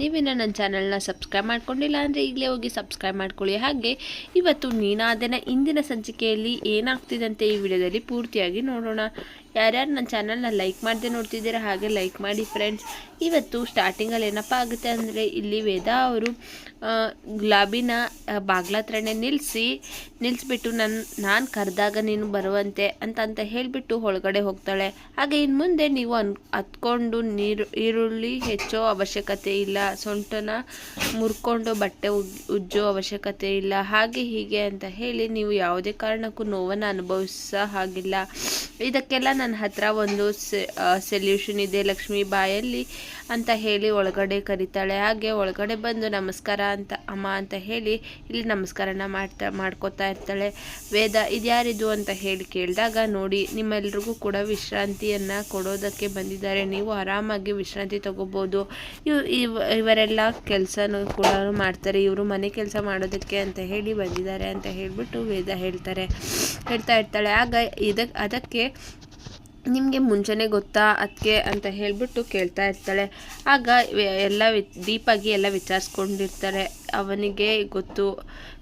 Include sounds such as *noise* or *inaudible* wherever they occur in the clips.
ನೀವಿನ್ನ ನನ್ನ ಚಾನಲ್ನ ಸಬ್ಸ್ಕ್ರೈಬ್ ಮಾಡ್ಕೊಂಡಿಲ್ಲ ಅಂದರೆ ಈಗಲೇ ಹೋಗಿ ಸಬ್ಸ್ಕ್ರೈಬ್ ಮಾಡ್ಕೊಳ್ಳಿ. ಹಾಗೆ ಇವತ್ತು ನೀನಾದನ ಇಂದಿನ ಸಂಚಿಕೆಯಲ್ಲಿ ಏನಾಗ್ತಿದಂತೆ ಈ ವಿಡಿಯೋದಲ್ಲಿ ಪೂರ್ತಿಯಾಗಿ ನೋಡೋಣ. ಯಾರ್ಯಾರು ನನ್ನ ಚಾನಲ್ನ ಲೈಕ್ ಮಾಡದೆ ನೋಡ್ತಿದ್ದೀರಾ ಹಾಗೆ ಲೈಕ್ ಮಾಡಿ ಫ್ರೆಂಡ್ಸ್. ಇವತ್ತು ಸ್ಟಾರ್ಟಿಂಗಲ್ಲಿ ಏನಪ್ಪ ಆಗುತ್ತೆ ಅಂದರೆ ಇಲ್ಲಿ ವೇದಾ ಅವರು ಗುಲಾಬಿನ ಬಾಗ್ಲ ಹತ್ರನೇ ನಿಲ್ಲಿಸಿ ನಿಲ್ಲಿಸ್ಬಿಟ್ಟು ನನ್ನ ನಾನು ಕರೆದಾಗ ನೀನು ಬರುವಂತೆ ಅಂತ ಅಂತ ಹೇಳಿಬಿಟ್ಟು ಒಳಗಡೆ ಹೋಗ್ತಾಳೆ. ಹಾಗೆ ಇನ್ನು ಮುಂದೆ ನೀವು ಅನ್ ಹತ್ಕೊಂಡು ನೀರು, ಈರುಳ್ಳಿ ಹೆಚ್ಚೋ ಅವಶ್ಯಕತೆ ಇಲ್ಲ. ಸೊಂಟನ ಮುರ್ಕೊಂಡು ಬಟ್ಟೆ ಉಜ್ಜೋ ಅವಶ್ಯಕತೆ ಇಲ್ಲ. ಹಾಗೆ ಹೀಗೆ ಅಂತ ಹೇಳಿ ನೀವು ಯಾವುದೇ ಕಾರಣಕ್ಕೂ ನೋವನ್ನು ಅನುಭವಿಸೋ ಹಾಗಿಲ್ಲ. ಇದಕ್ಕೆಲ್ಲ ನನ್ನ ಹತ್ರ ಒಂದು ಸೊಲ್ಯೂಷನ್ ಇದೆ. ಲಕ್ಷ್ಮೀ ಬಾಯಲ್ಲಿ ಅಂತ ಹೇಳಿ ಒಳಗಡೆ ಕರೀತಾಳೆ. ಹಾಗೆ ಒಳಗಡೆ ಬಂದು ನಮಸ್ಕಾರ ಅಂತ, ಅಮ್ಮ ಅಂತ ಹೇಳಿ ಇಲ್ಲಿ ನಮಸ್ಕಾರನ ಮಾಡ್ತಾ, ಮಾಡ್ಕೋತಾ ಇರ್ತಾಳೆ. ವೇದ ಇದ್ಯಾರಿದು ಅಂತ ಹೇಳಿ ಕೇಳಿದಾಗ ನೋಡಿ ನಿಮ್ಮೆಲ್ರಿಗೂ ಕೂಡ ವಿಶ್ರಾಂತಿಯನ್ನು ಕೊಡೋದಕ್ಕೆ ಬಂದಿದ್ದಾರೆ. ನೀವು ಆರಾಮಾಗಿ ವಿಶ್ರಾಂತಿ ತಗೋಬೋದು. ಇವ್- ಇವರೆಲ್ಲ ಕೆಲಸನೂ ಕೂಡ ಮಾಡ್ತಾರೆ, ಇವರು ಮನೆ ಕೆಲಸ ಮಾಡೋದಕ್ಕೆ ಅಂತ ಹೇಳಿ ಬಂದಿದ್ದಾರೆ ಅಂತ ಹೇಳಿಬಿಟ್ಟು ವೇದ ಹೇಳ್ತಾರೆ, ಹೇಳ್ತಾ ಇರ್ತಾಳೆ. ಆಗ ಇದಕ್ಕೆ ಅದಕ್ಕೆ ನಿಮಗೆ ಮುಂಚೆನೇ ಗೊತ್ತಾ ಅದಕ್ಕೆ ಅಂತ ಹೇಳಿಬಿಟ್ಟು ಕೇಳ್ತಾ ಇರ್ತಾಳೆ. ಆಗ ಎಲ್ಲ ವಿ ಡೀಪಾಗಿ ಎಲ್ಲ ವಿಚಾರಿಸ್ಕೊಂಡಿರ್ತಾರೆ. ಅವನಿಗೆ ಗೊತ್ತು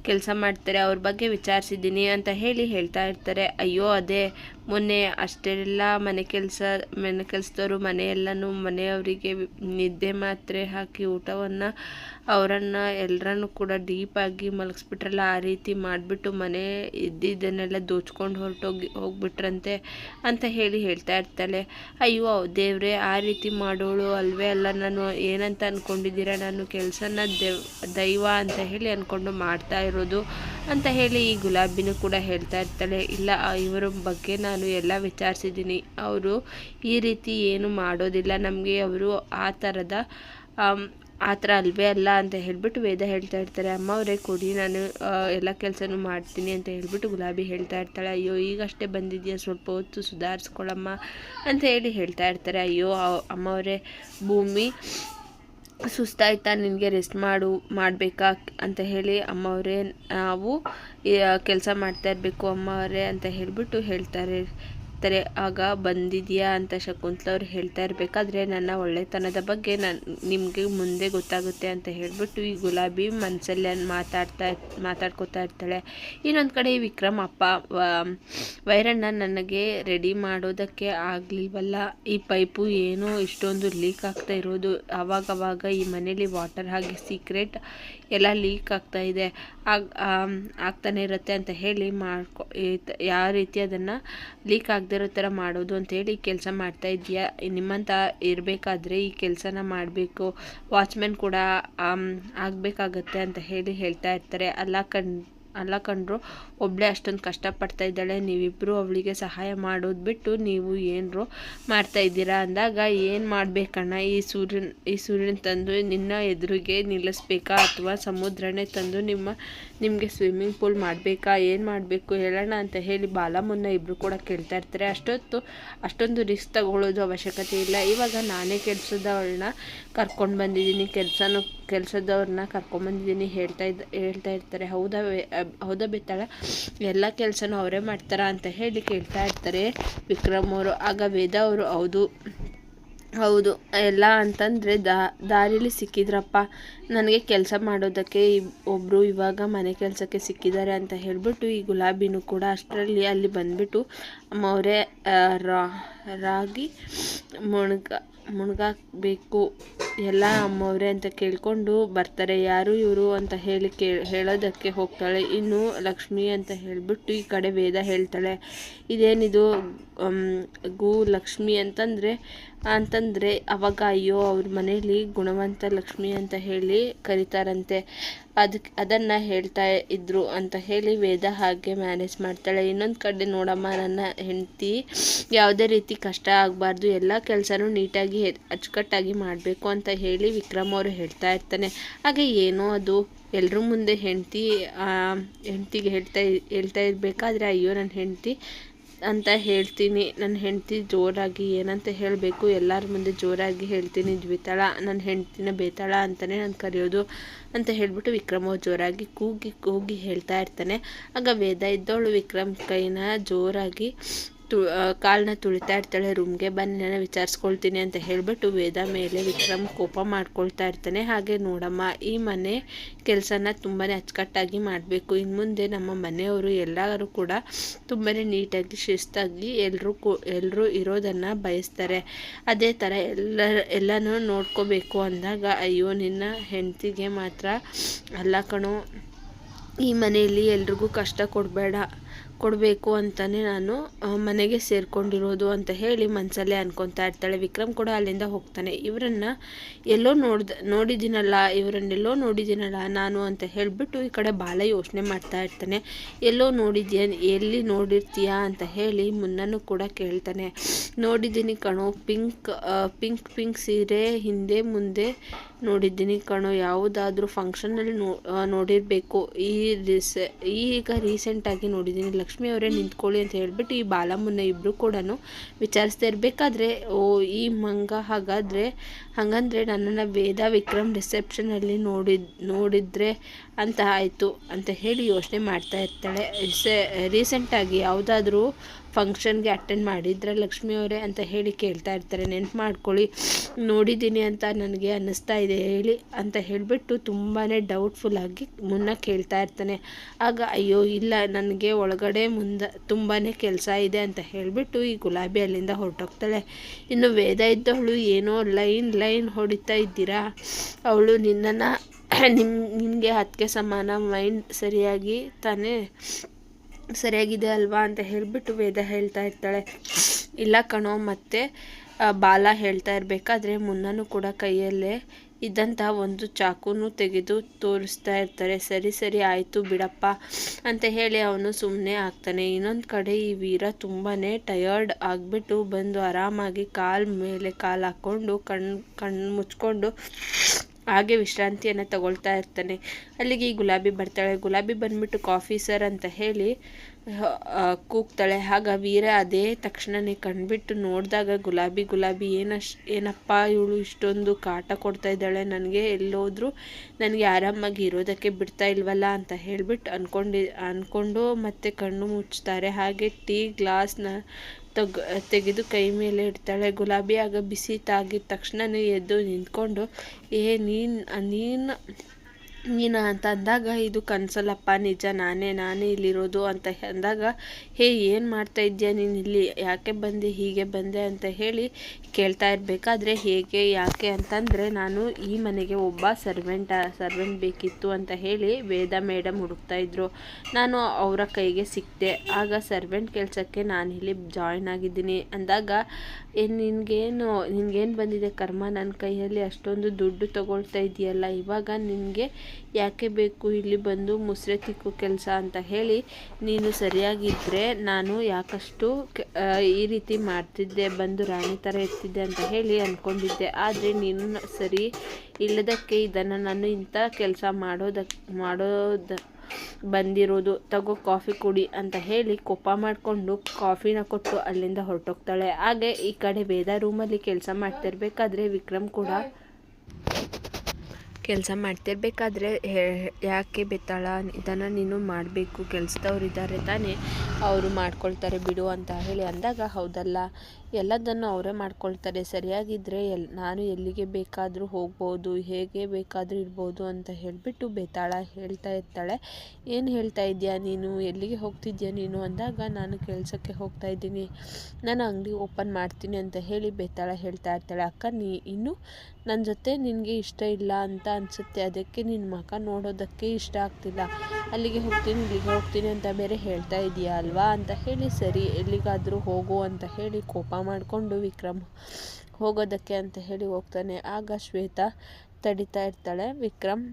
ಕೆಲಸ ಮಾಡ್ತಾರೆ, ಅವ್ರ ಬಗ್ಗೆ ವಿಚಾರಿಸಿದ್ದೀನಿ ಅಂತ ಹೇಳಿ ಹೇಳ್ತಾ ಇರ್ತಾರೆ. ಅಯ್ಯೋ, ಅದೇ ಮೊನ್ನೆ ಅಷ್ಟೆಲ್ಲ ಮನೆ ಕೆಲಸ, ಮನೆ ಕೆಲಸದವರು ಮನೆಯೆಲ್ಲನೂ ಮನೆಯವರಿಗೆ ನಿದ್ದೆ ಮಾತ್ರೆ ಹಾಕಿ ಊಟವನ್ನು ಅವರನ್ನು ಎಲ್ಲರನ್ನು ಕೂಡ ಡೀಪಾಗಿ ಮಲಗಿಸ್ಬಿಟ್ರಲ್ಲ, ಆ ರೀತಿ ಮಾಡಿಬಿಟ್ಟು ಮನೆ ಇದ್ದಿದ್ದನ್ನೆಲ್ಲ ದೋಚ್ಕೊಂಡು ಹೊರಟೋಗಿ, ಹೋಗ್ಬಿಟ್ರಂತೆ ಅಂತ ಹೇಳಿ ಹೇಳ್ತಾ ಇರ್ತಾಳೆ. ಅಯ್ಯೋ ದೇವ್ರೆ, ಆ ರೀತಿ ಮಾಡೋಳು ಅಲ್ವೇ ಅಲ್ಲ, ನಾನು ಏನಂತ ಅಂದ್ಕೊಂಡಿದ್ದೀರಾ ನಾನು ಕೆಲಸನ ದೇವ್, ದೈವ ಅಂತ ಹೇಳಿ ಅಂದ್ಕೊಂಡು ಮಾಡ್ತಾ ಇರೋದು. ಅಂತ ಹೇಳಿ ಈ ಗುಲಾಬಿನೂ ಕೂಡ ಹೇಳ್ತಾ ಇರ್ತಾಳೆ. ಇಲ್ಲ ಇವರ ಬಗ್ಗೆ ನಾನು ಎಲ್ಲ ವಿಚಾರಿಸಿದ್ದೀನಿ. ಅವರು ಈ ರೀತಿ ಏನು ಮಾಡೋದಿಲ್ಲ. ನಮಗೆ ಅವರು ಆ ಥರದ ಆ ಥರ ಅಲ್ವೇ ಅಲ್ಲ ಅಂತ ಹೇಳ್ಬಿಟ್ಟು ವೇದ ಹೇಳ್ತಾ ಇರ್ತಾರೆ. ಅಮ್ಮ ಅವರೇ ಕೊಡಿ, ನಾನು ಎಲ್ಲ ಕೆಲಸನೂ ಮಾಡ್ತೀನಿ ಅಂತ ಹೇಳ್ಬಿಟ್ಟು ಗುಲಾಬಿ ಹೇಳ್ತಾ ಇರ್ತಾಳೆ. ಅಯ್ಯೋ, ಈಗಷ್ಟೇ ಬಂದಿದೆಯಾ? ಸ್ವಲ್ಪ ಹೊತ್ತು ಸುಧಾರಿಸ್ಕೊಳಮ್ಮ ಅಂತ ಹೇಳಿ ಹೇಳ್ತಾ ಇರ್ತಾರೆ. ಅಯ್ಯೋ ಅಮ್ಮ ಅವರೇ ಭೂಮಿ ಸುಸ್ತಾಯ್ತಾ, ನಿನಗೆ ರೆಸ್ಟ್ ಮಾಡು, ಮಾಡಬೇಕಾ ಅಂತ ಹೇಳಿ ಅಮ್ಮವರೇ, ನಾವು ಕೆಲಸ ಮಾಡ್ತಾ ಇರಬೇಕು ಅಮ್ಮವರೇ ಅಂತ ಹೇಳಿಬಿಟ್ಟು ಹೇಳ್ತಾರೆ. ತಾರೆ ಆಗ ಬಂದಿದೆಯಾ ಅಂತ ಶಕುಂತಲವ್ರು ಹೇಳ್ತಾ ಇರಬೇಕಾದ್ರೆ ನನ್ನ ಒಳ್ಳೆತನದ ಬಗ್ಗೆ ನಾನು, ನಿಮಗೆ ಮುಂದೆ ಗೊತ್ತಾಗುತ್ತೆ ಅಂತ ಹೇಳಿಬಿಟ್ಟು ಈ ಗುಲಾಬಿ ಮನ್ಸಲ್ಲಿ ಅನ್ ಮಾತಾಡ್ತಾ ಮಾತಾಡ್ಕೋತಾ ಇರ್ತಾಳೆ. ಇನ್ನೊಂದು ಕಡೆ ವಿಕ್ರಮ್ ಅಪ್ಪ ವೈರಣ್ಣ ನನಗೆ ರೆಡಿ ಮಾಡೋದಕ್ಕೆ ಆಗಲಿಲ್ವಲ್ಲ. ಈ ಪೈಪು ಏನೋ ಇಷ್ಟೊಂದು ಲೀಕ್ ಆಗ್ತಾ ಇರೋದು. ಅವಾಗವಾಗ ಈ ಮನೇಲಿ ವಾಟರ್ ಹಾಗೆ ಸೀಕ್ರೆಟ್ ಎಲ್ಲ ಲೀಕ್ ಆಗ್ತಾ ಇದೆ. ಆಗ ಆಗ್ತಾನೆ ಇರುತ್ತೆ ಅಂತ ಹೇಳಿ ಮಾಡ್ಕೊ ಯಾವ ರೀತಿ ಅದನ್ನು ಲೀಕ್ ಆಗದೆ ಇರೋ ಥರ ಮಾಡೋದು ಅಂತೇಳಿ ಕೆಲಸ ಮಾಡ್ತಾ ಇದೆಯಾ ನಿಮ್ಮಂತ ಇರಬೇಕಾದ್ರೆ ಈ ಕೆಲಸನ ಮಾಡಬೇಕು. ವಾಚ್ಮೆನ್ ಕೂಡ ಆಗಬೇಕಾಗತ್ತೆ ಅಂತ ಹೇಳಿ ಹೇಳ್ತಾ ಇರ್ತಾರೆ. ಅಲ್ಲ ಕಣ್ ಅಲ್ಲ ಕಂಡ್ರು ಒಬ್ಬಳೇ ಅಷ್ಟೊಂದು ಕಷ್ಟಪಡ್ತಾ ಇದ್ದಾಳೆ ನೀವಿಬ್ಬರು ಅವಳಿಗೆ ಸಹಾಯ ಮಾಡೋದು ಬಿಟ್ಟು ನೀವು ಏನರು ಮಾಡ್ತಾ ಇದ್ದೀರಾ ಅಂದಾಗ ಏನು ಮಾಡಬೇಕಣ್ಣ? ಈ ಸೂರ್ಯನ ಈ ಸೂರ್ಯನ ತಂದು ನಿನ್ನ ಎದುರಿಗೆ ನಿಲ್ಲಿಸ್ಬೇಕಾ? ಅಥವಾ ಸಮುದ್ರನೇ ತಂದು ನಿಮ್ಮ, ನಿಮಗೆ ಸ್ವಿಮ್ಮಿಂಗ್ ಪೂಲ್ ಮಾಡಬೇಕಾ? ಏನು ಮಾಡಬೇಕು? ಹೇಳೋಣ ಅಂತ ಹೇಳಿ ಬಾಲ ಮುನ್ನ ಇಬ್ಬರು ಕೂಡ ಕೇಳ್ತಾ ಇರ್ತಾರೆ. ಅಷ್ಟೊತ್ತು, ಅಷ್ಟೊಂದು ರಿಸ್ಕ್ ತಗೊಳ್ಳೋದು ಅವಶ್ಯಕತೆ ಇಲ್ಲ. ಇವಾಗ ನಾನೇ ಕೆಲಸದವ್ರನ್ನ ಕರ್ಕೊಂಡು ಬಂದಿದ್ದೀನಿ. ಕೆಲಸನೂ, ಕೆಲಸದವ್ರನ್ನ ಕರ್ಕೊಂಬಂದಿದ್ದೀನಿ ಹೇಳ್ತಾ ಇದ್ದ ಹೇಳ್ತಾ ಇರ್ತಾರೆ. ಹೌದಾ ಹೌದಾ ಬಿತ್ತಾಳ ಎಲ್ಲ ಕೆಲಸನೂ ಅವರೇ ಮಾಡ್ತಾರ ಅಂತ ಹೇಳಿ ಕೇಳ್ತಾ ಇರ್ತಾರೆ ವಿಕ್ರಮ್ ಅವರು. ಆಗ ವೇದ ಅವರು, ಹೌದು ಹೌದು, ಎಲ್ಲ ಅಂತಂದರೆ ದಾ, ದಾರಿಲಿ ಸಿಕ್ಕಿದ್ರಪ್ಪ. ನನಗೆ ಕೆಲಸ ಮಾಡೋದಕ್ಕೆ ಒಬ್ಬರು ಇವಾಗ ಮನೆ ಕೆಲಸಕ್ಕೆ ಸಿಕ್ಕಿದ್ದಾರೆ ಅಂತ ಹೇಳಿಬಿಟ್ಟು ಈ ಗುಲಾಬಿನೂ ಕೂಡ ಅಷ್ಟರಲ್ಲಿ ಅಲ್ಲಿ ಬಂದುಬಿಟ್ಟು ಅಮ್ಮವರೇ ರಾಗಿ ಮುಣ್ಗ ಮುಣ್ಗಾಕಬೇಕು. ಎಲ್ಲ ಅಮ್ಮವ್ರೆ ಅಂತ ಕೇಳಿಕೊಂಡು ಬರ್ತಾರೆ. ಯಾರು ಇವರು ಅಂತ ಹೇಳಿ ಕೇ, ಹೇಳೋದಕ್ಕೆ ಹೋಗ್ತಾಳೆ. ಇನ್ನು ಲಕ್ಷ್ಮಿ ಅಂತ ಹೇಳಿಬಿಟ್ಟು ಈ ಕಡೆ ವೇದ ಹೇಳ್ತಾಳೆ. ಇದೇನಿದು ಗೋ ಲಕ್ಷ್ಮಿ ಅಂತಂದರೆ ಅಂತಂದರೆ ಅವಾಗ ಅಯ್ಯೋ ಅವ್ರ ಮನೇಲಿ ಗುಣವಂತ ಲಕ್ಷ್ಮಿ ಅಂತ ಹೇಳಿ ಕರೀತಾರಂತೆ. ಅದಕ್ಕೆ ಅದನ್ನು ಹೇಳ್ತಾ ಇದ್ರು ಅಂತ ಹೇಳಿ ವೇದ ಹಾಗೆ ಮ್ಯಾನೇಜ್ ಮಾಡ್ತಾಳೆ. ಇನ್ನೊಂದು ಕಡೆ ನೋಡಮ್ಮ, ನನ್ನ ಹೆಂಡತಿ ಯಾವುದೇ ರೀತಿ ಕಷ್ಟ ಆಗಬಾರ್ದು, ಎಲ್ಲ ಕೆಲಸನೂ ನೀಟಾಗಿ ಅಚ್ಚುಕಟ್ಟಾಗಿ ಮಾಡಬೇಕು ಅಂತ ಹೇಳಿ ವಿಕ್ರಮ್ ಅವರು ಹೇಳ್ತಾ ಇರ್ತಾನೆ. ಹಾಗೆ ಏನೋ ಅದು ಎಲ್ಲರ ಮುಂದೆ ಹೆಂಡತಿ ಹೆಂಡ್ತಿಗೆ ಹೇಳ್ತಾ ಹೇಳ್ತಾ ಇರಬೇಕಾದ್ರೆ ಅಯ್ಯೋ ನನ್ನ ಹೆಂಡತಿ ಅಂತ ಹೇಳ್ತೀನಿ. ನನ್ನ ಹೆಂಡತಿ ಜೋರಾಗಿ ಏನಂತ ಹೇಳಬೇಕು? ಎಲ್ಲರ ಮುಂದೆ ಜೋರಾಗಿ ಹೇಳ್ತೀನಿ. ದ್ವಿತಾಳ ನನ್ನ ಹೆಂಡತಿನ ಬೇತಾಳ ಅಂತಲೇ ನಾನು ಕರೆಯೋದು ಅಂತ ಹೇಳಿಬಿಟ್ಟು ವಿಕ್ರಮ ಜೋರಾಗಿ ಕೂಗಿ ಕೂಗಿ ಹೇಳ್ತಾ ಇರ್ತಾನೆ. ಆಗ ವೇದ ಇದ್ದವಳು ವಿಕ್ರಮ್ ಕೈನ ಜೋರಾಗಿ ತು ಕಾಲನ್ನ ತುಳಿತಾ ಇರ್ತಾಳೆ, ರೂಮ್ಗೆ ಬನ್ನಿ, ನಾನು ವಿಚಾರಿಸ್ಕೊಳ್ತೀನಿ ಅಂತ ಹೇಳಿಬಿಟ್ಟು ವೇದ ಮೇಲೆ ವಿಕ್ರಮ್ ಕೋಪ ಮಾಡ್ಕೊಳ್ತಾ ಇರ್ತಾನೆ. ಹಾಗೆ ನೋಡಮ್ಮ, ಈ ಮನೆ ಕೆಲಸನ ತುಂಬಾ ಅಚ್ಚುಕಟ್ಟಾಗಿ ಮಾಡಬೇಕು. ಇನ್ನು ಮುಂದೆ ನಮ್ಮ ಮನೆಯವರು ಎಲ್ಲರೂ ಕೂಡ ತುಂಬಾ ನೀಟಾಗಿ, ಶಿಸ್ತಾಗಿ ಎಲ್ಲರೂ ಕೂ ಎಲ್ಲರೂ ಇರೋದನ್ನು ಬಯಸ್ತಾರೆ. ಅದೇ ಥರ ಎಲ್ಲ, ಎಲ್ಲನೂ ನೋಡ್ಕೋಬೇಕು ಅಂದಾಗ, ಅಯ್ಯೋ, ನಿನ್ನ ಹೆಂಡತಿಗೆ ಮಾತ್ರ ಅಲ್ಲ ಕಣೋ, ಈ ಮನೆಯಲ್ಲಿ ಎಲ್ರಿಗೂ ಕಷ್ಟ ಕೊಡಬೇಡ. ಕೊಡಬೇಕು ಅಂತಲೇ ನಾನು ಮನೆಗೆ ಸೇರಿಕೊಂಡಿರೋದು ಅಂತ ಹೇಳಿ ಮನಸಲ್ಲೇ ಅನ್ಕೊತಾ ಇರ್ತಾಳೆ. ವಿಕ್ರಮ್ ಕೂಡ ಅಲ್ಲಿಂದ ಹೋಗ್ತಾನೆ. ಇವರನ್ನು ಎಲ್ಲೋ ನೋಡ್ದ, ನೋಡಿದ್ದೀನಲ್ಲ ಇವರನ್ನೆಲ್ಲೋ ನೋಡಿದ್ದೀನಲ್ಲ ನಾನು ಅಂತ ಹೇಳಿಬಿಟ್ಟು ಈ ಕಡೆ ಭಾಳ ಯೋಚನೆ ಮಾಡ್ತಾ ಇರ್ತಾನೆ. ಎಲ್ಲೋ ನೋಡಿದ್ಯಾ, ಎಲ್ಲಿ ನೋಡಿರ್ತೀಯಾ ಅಂತ ಹೇಳಿ ಮುನ್ನೂ ಕೂಡ ಕೇಳ್ತಾನೆ. ನೋಡಿದ್ದೀನಿ ಕಣೋ, ಪಿಂಕ್ ಪಿಂಕ್ ಪಿಂಕ್ ಸೀರೆ ಹಿಂದೆ ಮುಂದೆ ನೋಡಿದ್ದೀನಿ ಕಣೋ, ಯಾವುದಾದ್ರೂ ಫಂಕ್ಷನಲ್ಲಿ ನೋ ನೋಡಿರಬೇಕು. ಈ ರೀಸ ಈಗ ರೀಸೆಂಟಾಗಿ ನೋಡಿದ್ದೀನಿ, ಲಕ್ಷ್ಮಿ ಅವರೇ ನಿಂತ್ಕೊಳ್ಳಿ ಅಂತ ಹೇಳಿಬಿಟ್ಟು ಈ ಬಾಲಮ್ಮನ ಇಬ್ಬರು ಕೂಡ ವಿಚಾರಿಸ್ತಾ ಇರಬೇಕಾದ್ರೆ, ಓ, ಈ ಮಂಗ ಹಾಗಾದರೆ ಹಾಗಂದ್ರೆ ನನ್ನನ್ನು ವೇದ ವಿಕ್ರಮ್ ರಿಸೆಪ್ಷನಲ್ಲಿ ನೋಡಿದ ನೋಡಿದರೆ ಅಂತ ಆಯಿತು ಅಂತ ಹೇಳಿ ಯೋಚನೆ ಮಾಡ್ತಾ ಇರ್ತಾಳೆ. ಸೆ, ರೀಸೆಂಟಾಗಿ ಯಾವುದಾದ್ರೂ ಫಂಕ್ಷನ್ಗೆ ಅಟೆಂಡ್ ಮಾಡಿದ್ರೆ ಲಕ್ಷ್ಮಿ ಅವರೇ ಅಂತ ಹೇಳಿ ಕೇಳ್ತಾ ಇರ್ತಾರೆ. ನೆನ್ಪು ಮಾಡ್ಕೊಳ್ಳಿ, ನೋಡಿದ್ದೀನಿ ಅಂತ ನನಗೆ ಅನ್ನಿಸ್ತಾ ಇದೆ ಹೇಳಿ ಅಂತ ಹೇಳಿಬಿಟ್ಟು ತುಂಬಾ ಡೌಟ್ಫುಲ್ಲಾಗಿ ಮುನ್ನ ಕೇಳ್ತಾ ಇರ್ತಾನೆ. ಆಗ ಅಯ್ಯೋ, ಇಲ್ಲ, ನನಗೆ ಒಳಗಡೆ ಮುಂದೆ ತುಂಬಾ ಕೆಲಸ ಇದೆ ಅಂತ ಹೇಳಿಬಿಟ್ಟು ಈ ಗುಲಾಬಿ ಅಲ್ಲಿಂದ ಹೊರಟೋಗ್ತಾಳೆ. ಇನ್ನು ವೇದ ಇದ್ದವಳು ಏನೋ ಲೈನ್ ಲೈನ್ ಹೊಡಿತಾ ಇದ್ದೀರಾ? ಅವಳು ನಿನ್ನನ್ನು *clears throat* ನಿಮ್ಮ ನಿಮಗೆ ಹತ್ತಿಗೆ ಸಮಾನ ಮೈಂಡ್ ಸರಿಯಾಗಿ ತಾನೇ ಸರಿಯಾಗಿದೆ ಅಲ್ವಾ ಅಂತ ಹೇಳಿಬಿಟ್ಟು ವೇದ ಹೇಳ್ತಾ ಇರ್ತಾಳೆ. ಇಲ್ಲ ಕಣೋ, ಮತ್ತೆ ಬಾಲ ಹೇಳ್ತಾ ಇರಬೇಕಾದ್ರೆ ಮುನ್ನನೂ ಕೂಡ ಕೈಯಲ್ಲೇ ಇದ್ದಂಥ ಒಂದು ಚಾಕುನು ತೆಗೆದು ತೋರಿಸ್ತಾ ಇರ್ತಾರೆ. ಸರಿ ಸರಿ, ಆಯಿತು ಬಿಡಪ್ಪ ಅಂತ ಹೇಳಿ ಅವನು ಸುಮ್ಮನೆ ಆಗ್ತಾನೆ. ಇನ್ನೊಂದು ಕಡೆ ಈ ವೀರ ತುಂಬಾ ಟಯರ್ಡ್ ಆಗಿಬಿಟ್ಟು ಬಂದು ಆರಾಮಾಗಿ ಕಾಲು ಮೇಲೆ ಕಾಲು ಹಾಕ್ಕೊಂಡು ಕಣ್ಣು ಕಣ್ಣು ಮುಚ್ಕೊಂಡು ಹಾಗೆ ವಿಶ್ರಾಂತಿಯನ್ನು ತಗೊಳ್ತಾ ಇರ್ತಾನೆ. ಅಲ್ಲಿಗೆ ಈ ಗುಲಾಬಿ ಬರ್ತಾಳೆ. ಗುಲಾಬಿ ಬಂದ್ಬಿಟ್ಟು ಕಾಫಿ ಸರ್ ಅಂತ ಹೇಳಿ ಕೂಗ್ತಾಳೆ. ಆಗ ವೀರ ಅದೇ ತಕ್ಷಣನೇ ಕಂಡುಬಿಟ್ಟು ನೋಡಿದಾಗ ಗುಲಾಬಿ ಗುಲಾಬಿ ಏನಷ್ಟು ಏನಪ್ಪ ಇವಳು ಇಷ್ಟೊಂದು ಕಾಟ ಕೊಡ್ತಾ ಇದ್ದಾಳೆ. ನನಗೆ ಎಲ್ಲೋದ್ರೂ ನನಗೆ ಆರಾಮಾಗಿ ಇರೋದಕ್ಕೆ ಬಿಡ್ತಾ ಇಲ್ವಲ್ಲ? ಅಂತ ಹೇಳಿಬಿಟ್ಟು ಅಂದ್ಕೊಂಡು ಅಂದ್ಕೊಂಡು ಮತ್ತೆ ಕಣ್ಣು ಮುಚ್ತಾರೆ. ಹಾಗೆ ಟೀ, ಗ್ಲಾಸ್ನ ತಗ್, ತೆಗೆದು ಕೈ ಮೇಲೆ ಇಡ್ತಾಳೆ. ಗುಲಾಬಿ ಆಗ ಬಿಸಿ ತಾಗಿದ ತಕ್ಷಣನೇ ಎದ್ದು ನಿಂತ್ಕೊಂಡು, ಏ, ನೀನು ನೀನು ನೀನು ಅಂತ ಅಂದಾಗ ಇದು ಕನಸಲ್ಲಪ್ಪ, ನಿಜ ನಾನೇ ನಾನೇ ಇಲ್ಲಿರೋದು ಅಂತ ಅಂದಾಗ, ಹೇ, ಏನು ಮಾಡ್ತಾ ಇದೆಯಾ ನೀನು ಇಲ್ಲಿ? ಯಾಕೆ ಬಂದೆ? ಹೀಗೆ ಬಂದೆ? ಅಂತ ಹೇಳಿ ಕೇಳ್ತಾ ಇರಬೇಕಾದ್ರೆ, ಹೇಗೆ, ಯಾಕೆ? ಅಂತಂದರೆ, ನಾನು ಈ ಮನೆಗೆ ಒಬ್ಬ ಸರ್ವೆಂಟ ಸರ್ವೆಂಟ್ ಬೇಕಿತ್ತು ಅಂತ ಹೇಳಿ ವೇದ ಮೇಡಮ್ ಹುಡುಕ್ತಾ ಇದ್ರು. ನಾನು ಅವರ ಕೈಗೆ ಸಿಕ್ತೆ ಆಗ ಸರ್ವೆಂಟ್ ಕೆಲಸಕ್ಕೆ ನಾನು ಇಲ್ಲಿ ಜಾಯ್ನ್ ಆಗಿದ್ದೀನಿ. ಅಂದಾಗ ಏನು ನಿನಗೇನು ನಿನಗೇನು ಬಂದಿದೆ ಕರ್ಮ? ನನ್ನ ಕೈಯಲ್ಲಿ ಅಷ್ಟೊಂದು ದುಡ್ಡು ತಗೊಳ್ತಾ ಇದೆಯಲ್ಲ, ಇವಾಗ ನಿನಗೆ ಯಾಕೆ ಬೇಕು ಇಲ್ಲಿ ಬಂದು ಮುಸ್ರೆ ತಿಕ್ಕು ಕೆಲಸ ಅಂತ ಹೇಳಿ ನೀನು ಸರಿಯಾಗಿದ್ದರೆ ನಾನು ಯಾಕಷ್ಟು ಈ ರೀತಿ ಮಾಡ್ತಿದ್ದೆ, ಬಂದು ರಾಣಿ ಥರ ಇರ್ತಿದ್ದೆ ಅಂತ ಹೇಳಿ ಅಂದ್ಕೊಂಡಿದ್ದೆ ಆದರೆ ನೀನು ಸರಿ ಇಲ್ಲದಕ್ಕೆ ಇದನ್ನು ನಾನು ಇಂಥ ಕೆಲಸ ಮಾಡೋದಕ್ಕೆ ಮಾಡೋದ ಬಂದಿರೋದು, ತಗೋ ಕಾಫಿ ಕುಡಿ ಅಂತ ಹೇಳಿ ಕೋಪ ಮಾಡಿಕೊಂಡು ಕಾಫಿನ ಕೊಟ್ಟು ಅಲ್ಲಿಂದ ಹೊರಟೋಗ್ತಾಳೆ. ಹಾಗೆ ಈ ಕಡೆ ವೇದ ರೂಮಲ್ಲಿ ಕೆಲಸ ಮಾಡ್ತಿರ್ಬೇಕಾದ್ರೆ ವಿಕ್ರಮ್ ಕೂಡ ಕೆಲಸ ಮಾಡ್ತಿರ್ಬೇಕಾದ್ರೆ ಯಾಕೆ ಬೆತ್ತಾಳ? ಇದನ್ನು ನೀನು ಮಾಡಬೇಕು, ಕೆಲಸದವ್ರು ಇದ್ದಾರೆ ತಾನೇ, ಅವರು ಮಾಡ್ಕೊಳ್ತಾರೆ ಬಿಡು ಅಂತ ಹೇಳಿ ಅಂದಾಗ ಹೌದಲ್ಲ. ಎಲ್ಲದನ್ನು ಅವರೇ ಮಾಡ್ಕೊಳ್ತಾರೆ. ಸರಿಯಾಗಿದ್ದರೆ ಎಲ್, ನಾನು ಎಲ್ಲಿಗೆ ಬೇಕಾದರೂ ಹೋಗ್ಬೋದು, ಹೇಗೆ ಬೇಕಾದರೂ ಇರ್ಬೋದು ಅಂತ ಹೇಳಿಬಿಟ್ಟು ಬೇತಾಳ ಹೇಳ್ತಾ ಇರ್ತಾಳೆ. ಏನು ಹೇಳ್ತಾ ಇದೆಯಾ ನೀನು? ಎಲ್ಲಿಗೆ ಹೋಗ್ತಿದ್ಯಾ ನೀನು? ಅಂದಾಗ ನಾನು ಕೆಲಸಕ್ಕೆ ಹೋಗ್ತಾ ಇದ್ದೀನಿ. ನಾನು ಅಂಗಡಿ ಓಪನ್ ಮಾಡ್ತೀನಿ ಅಂತ ಹೇಳಿ ಬೇತಾಳ ಹೇಳ್ತಾ ಇರ್ತಾಳೆ. ಅಕ್ಕ, ನೀ, ಇನ್ನು ನನ್ನ ಜೊತೆ ನಿನಗೆ ಇಷ್ಟ ಇಲ್ಲ ಅಂತ ಅನಿಸುತ್ತೆ. ಅದಕ್ಕೆ ನಿನ್ನ ಮಗ ನೋಡೋದಕ್ಕೆ ಇಷ್ಟ ಆಗ್ತಿಲ್ಲ. ಅಲ್ಲಿಗೆ ಹೋಗ್ತೀನಿ, ಇಲ್ಲಿಗೆ ಹೋಗ್ತೀನಿ ಅಂತ ಬೇರೆ ಹೇಳ್ತಾ ಇದೆಯಾ ಅಲ್ವಾ? ಅಂತ ಹೇಳಿ ಸರಿ, ಎಲ್ಲಿಗಾದರೂ ಹೋಗು ಅಂತ ಹೇಳಿ ಕೋಪ ಮಾಡಿಕೊಂಡು ವಿಕ್ರಮ್ ಹೋಗೋದಕ್ಕೆ ಅಂತ ಹೇಳಿ ಹೋಗ್ತಾನೆ. ಆಗ ಶ್ವೇತಾ ತಡಿತಾ ಇರ್ತಾಳೆ. ವಿಕ್ರಮ್,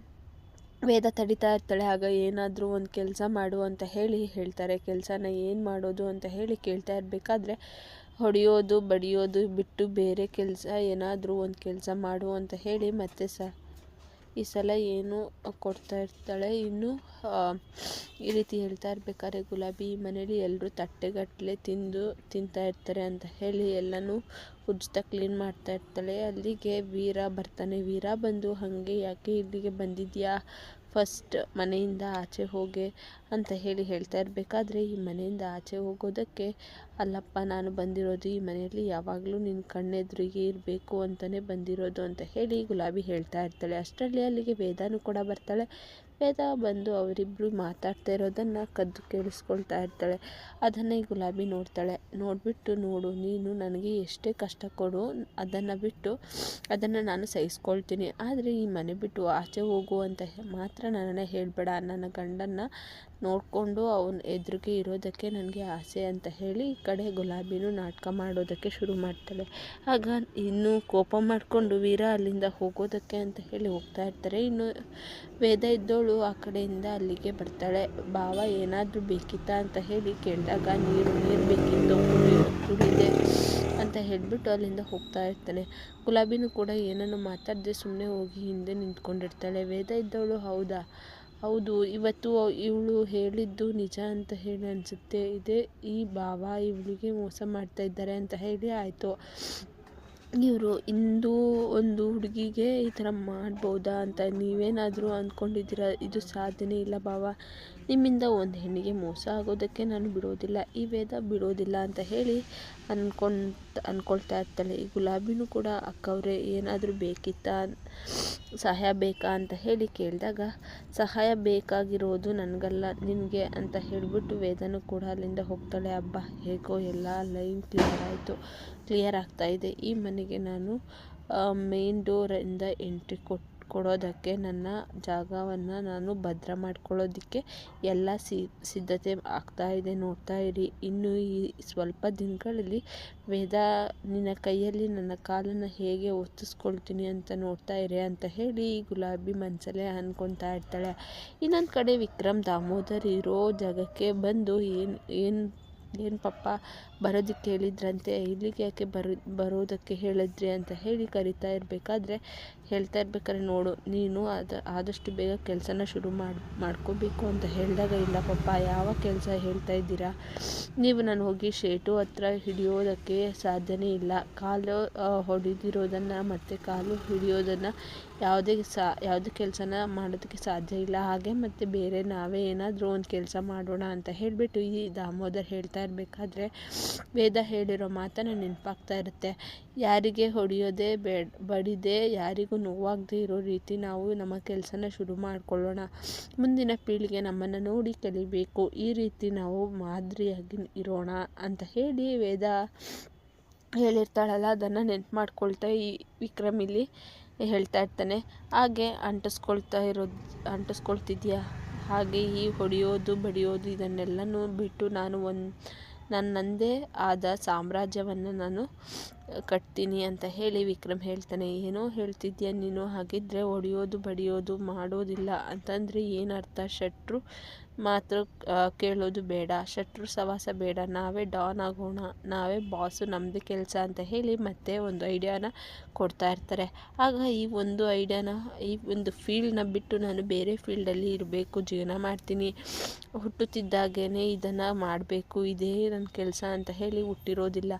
ವೇದ ತಡಿತಾ ಇರ್ತಾಳೆ. ಆಗ ಏನಾದರೂ ಒಂದು ಕೆಲಸ ಮಾಡು ಅಂತ ಹೇಳಿ ಹೇಳ್ತಾರೆ. ಕೆಲಸನ ಏನು ಮಾಡೋದು ಅಂತ ಹೇಳಿ ಕೇಳ್ತಾ ಇರಬೇಕಾದ್ರೆ ಹೊಡೆಯೋದು, ಬಡಿಯೋದು ಬಿಟ್ಟು ಬೇರೆ ಕೆಲಸ ಏನಾದರೂ ಒಂದು ಕೆಲಸ ಮಾಡು ಅಂತ ಹೇಳಿ ಮತ್ತೆ ಸ, ಈ ಸಲ ಏನು ಕೊಡ್ತಾ ಇರ್ತಾಳೆ? ಇನ್ನು ಈ ರೀತಿ ಹೇಳ್ತಾ ಇರ್ಬೇಕಾದ್ರೆ ಗುಲಾಬಿ ಮನೇಲಿ ಎಲ್ಲರೂ ತಟ್ಟೆಗಟ್ಟಲೆ ತಿಂದು ತಿಂತಾ ಇರ್ತಾರೆ ಅಂತ ಹೇಳಿ ಎಲ್ಲನೂ ಉಜ್ತಾ ಕ್ಲೀನ್ ಮಾಡ್ತಾ ಇರ್ತಾಳೆ. ಅಲ್ಲಿಗೆ ವೀರ ಬರ್ತಾನೆ. ವೀರ ಬಂದು ಹಾಗೆ ಯಾಕೆ ಇಲ್ಲಿಗೆ ಬಂದಿದ್ಯಾ? ಫಸ್ಟ್ ಮನೆಯಿಂದ ಆಚೆ ಹೋಗೆ ಅಂತ ಹೇಳಿ ಹೇಳ್ತಾ ಇರಬೇಕಾದ್ರೆ, ಈ ಮನೆಯಿಂದ ಆಚೆ ಹೋಗೋದಕ್ಕೆ ಅಲ್ಲಪ್ಪ, ನಾನು ಬಂದಿರೋದು ಈ ಮನೆಯಲ್ಲಿ ಯಾವಾಗಲೂ ನಿನ್ನ ಕಣ್ಣೆದುರಿಗೆ ಇರಬೇಕು ಅಂತಲೇ ಬಂದಿರೋದು ಅಂತ ಹೇಳಿ ಗುಲಾಬಿ ಹೇಳ್ತಾ ಇರ್ತಾಳೆ. ಅಷ್ಟರಲ್ಲಿ ಅಲ್ಲಿಗೆ ವೇದಾನು ಕೂಡ ಬರ್ತಾಳೆ. ವೇದ ಬಂದು ಅವರಿಬ್ಬರು ಮಾತಾಡ್ತಾ ಇರೋದನ್ನು ಕದ್ದು ಕೇಳಿಸ್ಕೊಳ್ತಾ ಇರ್ತಾಳೆ. ಅದನ್ನು ಗುಲಾಬಿ ನೋಡ್ತಾಳೆ. ನೋಡಿಬಿಟ್ಟು ನೋಡು, ನೀನು ನನಗೆ ಎಷ್ಟೇ ಕಷ್ಟ ಕೊಡು, ಅದನ್ನು ಬಿಟ್ಟು ಅದನ್ನು ನಾನು ಸಹಿಸ್ಕೊಳ್ತೀನಿ. ಆದರೆ ಈ ಮನೆ ಬಿಟ್ಟು ಆಚೆ ಹೋಗು ಅಂತ ಮಾತ್ರ ನನ್ನನ್ನು ಹೇಳಬೇಡ. ನನ್ನ ಗಂಡನ್ನು ನೋಡಿಕೊಂಡು ಅವನ ಎದುರಿಗೆ ಇರೋದಕ್ಕೆ ನನಗೆ ಆಸೆ ಅಂತ ಹೇಳಿ ಈ ಕಡೆ ಗುಲಾಬಿನೂ ನಾಟಕ ಮಾಡೋದಕ್ಕೆ ಶುರು ಮಾಡ್ತಾಳೆ. ಆಗ ಇನ್ನೂ ಕೋಪ ಮಾಡಿಕೊಂಡು ವೀರ ಅಲ್ಲಿಂದ ಹೋಗೋದಕ್ಕೆ ಅಂತ ಹೇಳಿ ಹೋಗ್ತಾ ಇರ್ತಾರೆ. ಇನ್ನು ವೇದ ಇದ್ದವಳು ಆ ಕಡೆಯಿಂದ ಅಲ್ಲಿಗೆ ಬರ್ತಾಳೆ. ಭಾವ ಏನಾದರೂ ಬೇಕಿತ್ತಾ? ಅಂತ ಹೇಳಿ ಕೇಳಿದಾಗ, ನೀರು ನೀರು ಬೇಕಿತ್ತು ಕುಡಿದೆ, ಅಂತ ಹೇಳಿಬಿಟ್ಟು ಅಲ್ಲಿಂದ ಹೋಗ್ತಾ ಇರ್ತಾನೆ ಗುಲಾಬಿನೂ ಕೂಡ ಏನನ್ನು ಮಾತಾಡದೆ ಸುಮ್ಮನೆ ಹೋಗಿ ಹಿಂದೆ ನಿಂತ್ಕೊಂಡಿರ್ತಾಳೆ. ವೇದ ಇದ್ದವಳು ಹೌದಾ? ಹೌದು, ಇವತ್ತು ಇವಳು ಹೇಳಿದ್ದು ನಿಜ ಅಂತ ಹೇಳಿ ಅನಿಸುತ್ತೆ. ಇದೇ, ಈ ಭಾವ ಇವಳಿಗೆ ಮೋಸ ಮಾಡ್ತಾ ಇದ್ದಾರೆ ಅಂತ ಹೇಳಿ ಆಯಿತು. ಇವರು ಇಂದು ಒಂದು ಹುಡುಗಿಗೆ ಈ ಥರ ಮಾಡ್ಬೋದಾ ಅಂತ ನೀವೇನಾದರೂ ಅಂದ್ಕೊಂಡಿದ್ದೀರಾ? ಇದು ಸಾಧ್ಯನೇ ಇಲ್ಲ ಭಾವ. ನಿಮ್ಮಿಂದ ಒಂದು ಹೆಣ್ಣಿಗೆ ಮೋಸ ಆಗೋದಕ್ಕೆ ನಾನು ಬಿಡೋದಿಲ್ಲ, ಈ ವೇದ ಬಿಡೋದಿಲ್ಲ ಅಂತ ಹೇಳಿ ಅನ್ಕೊಂತ ಅಂದ್ಕೊಳ್ತಾ ಇರ್ತಾಳೆ. ಈ ಗುಲಾಬಿನೂ ಕೂಡ ಅಕ್ಕವ್ರೆ, ಏನಾದರೂ ಬೇಕಿತ್ತಾ, ಸಹಾಯ ಬೇಕಾ ಅಂತ ಹೇಳಿ ಕೇಳಿದಾಗ, ಸಹಾಯ ಬೇಕಾಗಿರೋದು ನನಗಲ್ಲ, ನಿನಗೆ ಅಂತ ಹೇಳಿಬಿಟ್ಟು ವೇದನೂ ಕೂಡ ಅಲ್ಲಿಂದ ಹೋಗ್ತಾಳೆ. ಹಬ್ಬ ಹೇಗೋ ಎಲ್ಲ ಲೈನ್ ಕ್ಲಿಯರ್ ಆಯಿತು, ಕ್ಲಿಯರ್ ಆಗ್ತಾಯಿದೆ ಈ ಮನೆಗೆ ನಾನು ಮೇನ್ ಡೋರಿಂದ ಎಂಟ್ರಿ ಕೊಟ್ಟು ಕೊಡೋದಕ್ಕೆ ನನ್ನ ಜಾಗವನ್ನು ನಾನು ಭದ್ರ ಮಾಡ್ಕೊಳ್ಳೋದಕ್ಕೆ ಎಲ್ಲ ಸಿದ್ಧತೆ ಆಗ್ತಾ ಇದೆ, ನೋಡ್ತಾ ಇರಿ. ಇನ್ನು ಈ ಸ್ವಲ್ಪ ದಿನಗಳಲ್ಲಿ ವೇದ, ನಿನ್ನ ಕೈಯಲ್ಲಿ ನನ್ನ ಕಾಲನ್ನು ಹೇಗೆ ಒತ್ತಿಸ್ಕೊಳ್ತೀನಿ ಅಂತ ನೋಡ್ತಾ ಇರಿ ಅಂತ ಹೇಳಿ ಗುಲಾಬಿ ಮನಸ್ಸಲ್ಲೇ ಅಂದ್ಕೊತಾ ಇರ್ತಾಳೆ. ಇನ್ನೊಂದು ಕಡೆ ವಿಕ್ರಮ್ ದಾಮೋದರ್ ಇರೋ ಜಾಗಕ್ಕೆ ಬಂದು ಏನು ಏನು ಏನು ಪಪ್ಪ ಬರೋದಕ್ಕೆ ಹೇಳಿದ್ರಂತೆ ಇಲ್ಲಿಗೆ ಯಾಕೆ ಬರೋ, ಬರೋದಕ್ಕೆ ಹೇಳಿದ್ರಿ ಅಂತ ಹೇಳಿ ಕರಿತಾ ಇರಬೇಕಾದ್ರೆ ಹೇಳ್ತಾ ಇರ್ಬೇಕಾದ್ರೆ ನೋಡು, ನೀನು ಅದು ಆದಷ್ಟು ಬೇಗ ಕೆಲಸನ ಶುರು ಮಾಡಿ, ಮಾಡ್ಕೋಬೇಕು ಅಂತ ಹೇಳಿದಾಗ, ಇಲ್ಲ ಪಪ್ಪ, ಯಾವ ಕೆಲಸ ಹೇಳ್ತಾ ಇದ್ದೀರಾ? ನೀವು ನಾನು ಹೋಗಿ ಶೇಟು ಹತ್ರ ಹಿಡಿಯೋದಕ್ಕೆ ಸಾಧ್ಯನೇ ಇಲ್ಲ. ಕಾಲು ಹೊಡೆದಿರೋದನ್ನು ಮತ್ತು ಕಾಲು ಹಿಡಿಯೋದನ್ನು ಯಾವುದೇ ಸಾ, ಯಾವುದೇ ಕೆಲಸನ ಮಾಡೋದಕ್ಕೆ ಸಾಧ್ಯ ಇಲ್ಲ. ಹಾಗೆ ಮತ್ತು ಬೇರೆ ನಾವೇ ಏನಾದರೂ ಒಂದು ಕೆಲಸ ಮಾಡೋಣ ಅಂತ ಹೇಳಿಬಿಟ್ಟು ಈ ದಾಮೋದರ್ ಹೇಳ್ತಾ ಇರಬೇಕಾದ್ರೆ, ವೇದ ಹೇಳಿರೋ ಮಾತನ್ನು ನೆನಪಾಗ್ತಾ ಇರುತ್ತೆ. ಯಾರಿಗೆ ಹೊಡೆಯೋದೇ ಬೇಡ, ಬಡಿದೆ ಯಾರಿಗೂ ನೋವಾಗದೆ ಇರೋ ರೀತಿ ನಾವು ನಮ್ಮ ಕೆಲಸನ ಶುರು ಮಾಡಿಕೊಳ್ಳೋಣ. ಮುಂದಿನ ಪೀಳಿಗೆ ನಮ್ಮನ್ನು ನೋಡಿ ಕಲಿಬೇಕು. ಈ ರೀತಿ ನಾವು ಮಾದರಿಯಾಗಿ ಇರೋಣ ಅಂತ ಹೇಳಿ ವೇದ ಹೇಳಿರ್ತಾಳಲ್ಲ, ಅದನ್ನು ನೆನ್ಪು ಮಾಡ್ಕೊಳ್ತಾ ಈ ವಿಕ್ರಮ್ ಇಲ್ಲಿ ಹೇಳ್ತಾ ಇರ್ತಾನೆ. ಹಾಗೆ ಅಂಟಿಸ್ಕೊಳ್ತಾ ಇರೋದು, ಅಂಟಿಸ್ಕೊಳ್ತಿದ್ಯಾ? ಹಾಗೆ ಈ ಹೊಡೆಯೋದು, ಬಡಿಯೋದು ಇದನ್ನೆಲ್ಲನೂ ಬಿಟ್ಟು ನಾನು ಒಂದು, ನನ್ನದೇ ಆದ ಸಾಮ್ರಾಜ್ಯವನ್ನು ನಾನು ಕಟ್ತೀನಿ ಅಂತ ಹೇಳಿ ವಿಕ್ರಮ್ ಹೇಳ್ತಾನೆ, ಏನೋ ಹೇಳ್ತಿದ್ಯಾ ನೀನು? ಹಾಗಿದ್ರೆ ಹೊಡೆಯೋದು, ಬಡಿಯೋದು, ಮಾಡೋದಿಲ್ಲ. ಅಂತಂದರೆ ಏನರ್ಥ ಶೆಟ್ರು ಮಾತ್ರ ಕೇಳೋದು ಬೇಡ. ಶತ್ರು ಸವಾಸ ಬೇಡ. ನಾವೇ ಡಾನ್ ಆಗೋಣ. ನಾವೇ ಬಾಸು. ನಮ್ಮದೇ ಕೆಲಸ ಅಂತ ಹೇಳಿ ಮತ್ತೆ ಒಂದು ಐಡಿಯಾನ ಕೊಡ್ತಾ ಇರ್ತಾರೆ. ಆಗ ಈ ಒಂದು ಐಡಿಯಾನ, ಈ ಒಂದು ಫೀಲ್ಡ್ನ ಬಿಟ್ಟು ನಾನು ಬೇರೆ ಫೀಲ್ಡಲ್ಲಿ ಇರಬೇಕು, ಜೀವನ ಮಾಡ್ತೀನಿ. ಹುಟ್ಟುತ್ತಿದ್ದಾಗೇ ಇದನ್ನು ಮಾಡಬೇಕು. ಇದೇ ನನ್ನ ಕೆಲಸ ಅಂತ ಹೇಳಿ ಹುಟ್ಟಿರೋದಿಲ್ಲ.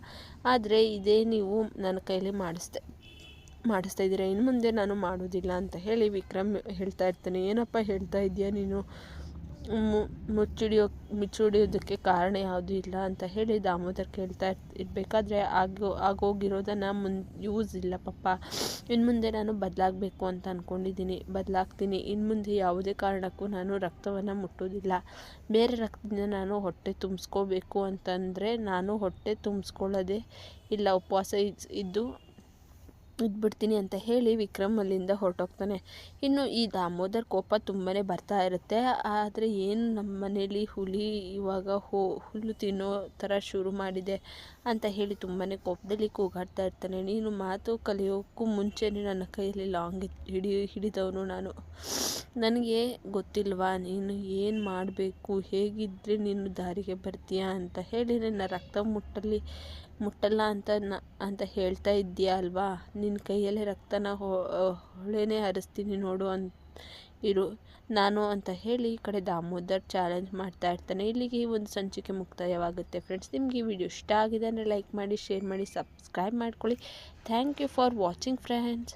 ಆದರೆ ಇದೇ ನೀವು ನನ್ನ ಕೈಲಿ ಮಾಡಿಸ್ದೆ ಮಾಡಿಸ್ತಾ ಇದ್ದೀರಾ. ಇನ್ನು ಮುಂದೆ ನಾನು ಮಾಡೋದಿಲ್ಲ ಅಂತ ಹೇಳಿ ವಿಕ್ರಮ್ ಹೇಳ್ತಾ ಇರ್ತಾನೆ. ಏನಪ್ಪ ಹೇಳ್ತಾ ಇದೆಯಾ ನೀನು? ಮುಚ್ಚಿಡಿಯೋ, ಮುಚ್ಚಿಡಿಯೋದಕ್ಕೆ ಕಾರಣ ಯಾವುದೂ ಇಲ್ಲ ಅಂತ ಹೇಳಿ ದಾಮೋದರ್ ಕೇಳ್ತಾ ಇರಬೇಕಾದ್ರೆ ಆಗೋ, ಆಗೋಗಿರೋದನ್ನು ಮುನ್, ಯೂಸ್ ಇಲ್ಲ ಪಪ್ಪ ಇನ್ನು ಮುಂದೆ ನಾನು ಬದಲಾಗಬೇಕು ಅಂತ ಅಂದ್ಕೊಂಡಿದ್ದೀನಿ ಬದಲಾಗ್ತೀನಿ. ಇನ್ನು ಮುಂದೆ ಯಾವುದೇ ಕಾರಣಕ್ಕೂ ನಾನು ರಕ್ತವನ್ನು ಮುಟ್ಟೋದಿಲ್ಲ. ಬೇರೆ ರಕ್ತದಿಂದ ನಾನು ಹೊಟ್ಟೆ ತುಂಬಿಸ್ಕೋಬೇಕು ಅಂತಂದರೆ ನಾನು ಹೊಟ್ಟೆ ತುಂಬಿಸ್ಕೊಳ್ಳೋದೇ ಇಲ್ಲ. ಉಪವಾಸ ಇದ್ದು ಇದ್ಬಿಡ್ತೀನಿ ಅಂತ ಹೇಳಿ ವಿಕ್ರಮ್ ಅಲ್ಲಿಂದ ಹೊರಟೋಗ್ತಾನೆ. ಇನ್ನು ಈ ದಾಮೋದರ್ ಕೋಪ ತುಂಬಾ ಬರ್ತಾ ಇರುತ್ತೆ. ಆದರೆ ಏನು ನಮ್ಮ ಮನೇಲಿ ಹುಲಿ ಇವಾಗ ಹೋ, ಹುಲ್ಲು ತಿನ್ನೋ ಥರ ಶುರು ಮಾಡಿದೆ ಅಂತ ಹೇಳಿ ತುಂಬಾ ಕೋಪದಲ್ಲಿ ಕೂಗಾಡ್ತಾ ಇರ್ತಾನೆ. ನೀನು ಮಾತು ಕಲಿಯೋಕ್ಕೂ ಮುಂಚೆನೇ ನನ್ನ ಕೈಯಲ್ಲಿ ಲಾಂಗ್ ಹಿಡಿ, ಹಿಡಿದವನು ನಾನು. ನನಗೆ ಗೊತ್ತಿಲ್ವಾ? ನೀನು ಏನು ಮಾಡಬೇಕು? ಹೇಗಿದ್ದರೆ ನೀನು ದಾರಿಗೆ ಬರ್ತೀಯಾ ಅಂತ ಹೇಳಿ ನನ್ನ ರಕ್ತ ಮುಟ್ಟಲ್ಲಿ ಮುಟ್ಟಲ್ಲ ಅಂತ ನ, ಅಂತ ಹೇಳ್ತಾ ಇದ್ದೀಯ ಅಲ್ವಾ? ನಿನ್ನ ಕೈಯಲ್ಲೇ ರಕ್ತನ ಹೊಳೆನೇ ಹರಿಸ್ತೀನಿ ನೋಡು ಅಂತ ಇರು. ನಾನು ಅಂತ ಹೇಳಿ ಈ ಕಡೆ ದಾಮೋದರ್ ಚಾಲೆಂಜ್ ಮಾಡ್ತಾ ಇರ್ತಾನೆ. ಇಲ್ಲಿಗೆ ಈ ಒಂದು ಸಂಚಿಕೆ ಮುಕ್ತಾಯವಾಗುತ್ತೆ. ಫ್ರೆಂಡ್ಸ್ ನಿಮಗೆ ಈ ವಿಡಿಯೋ ಇಷ್ಟ ಆಗಿದೆ ಅಂದರೆ ಲೈಕ್ ಮಾಡಿ ಶೇರ್ ಮಾಡಿ ಸಬ್ಸ್ಕ್ರೈಬ್ ಮಾಡ್ಕೊಳ್ಳಿ. Thank you for watching friends